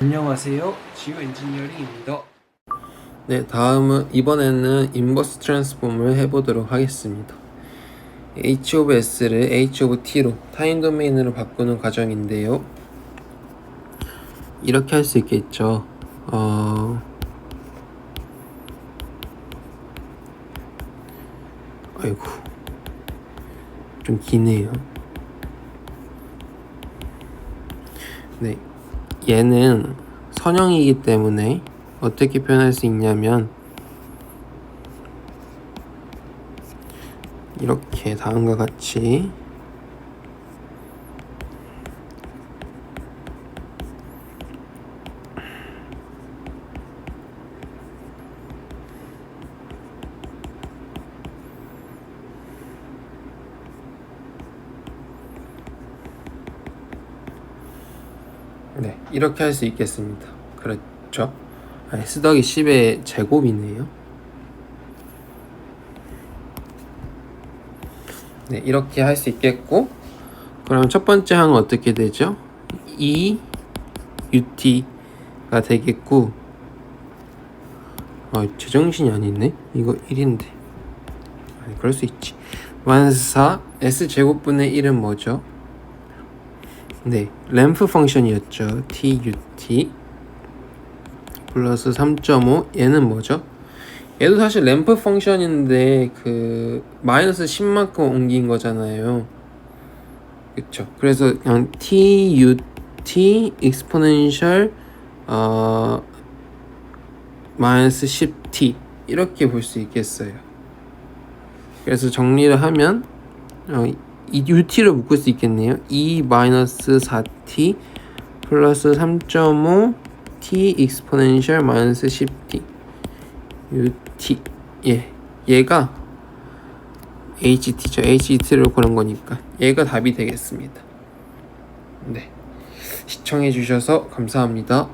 안녕하세요. 지오 엔지니어링입니다. 네, 다음은 이번에는 인버스 트랜스폼을 해보도록 하겠습니다. h of s를 h of t로 타임 도메인으로 바꾸는 과정인데요. 이렇게 할 수 있겠죠. 어... 아이고, 좀 기네요. 네, 얘는 선형이기 때문에 어떻게 표현할 수 있냐면 이렇게 다음과 같이 네, 이렇게 할 수 있겠습니다. 그렇죠? 아니, S 더하기 10의 제곱이네요. 네, 이렇게 할 수 있겠고, 그럼 첫 번째 항은 어떻게 되죠? 2 UT가 되겠고, 아, 제정신이 아니네? 이거 1인데. 아니, 그럴 수 있지. 완사 S 제곱분의 1은 뭐죠? 네, 램프 펑션이었죠. TUT 플러스 3.5 얘는 뭐죠? 얘도 사실 램프 펑션인데 그 마이너스 10만큼 옮긴 거잖아요. 그쵸? 그래서 그냥 TUT exponential 어 마이너스 10t 이렇게 볼 수 있겠어요. 그래서 정리를 하면 어, 이 UT를 묶을 수 있겠네요. 2 마이너스 4t 플러스 3.5 t exponential 마이너스 10t UT 예 얘가 HT죠. HT를 고른 거니까 얘가 답이 되겠습니다. 네 시청해 주셔서 감사합니다.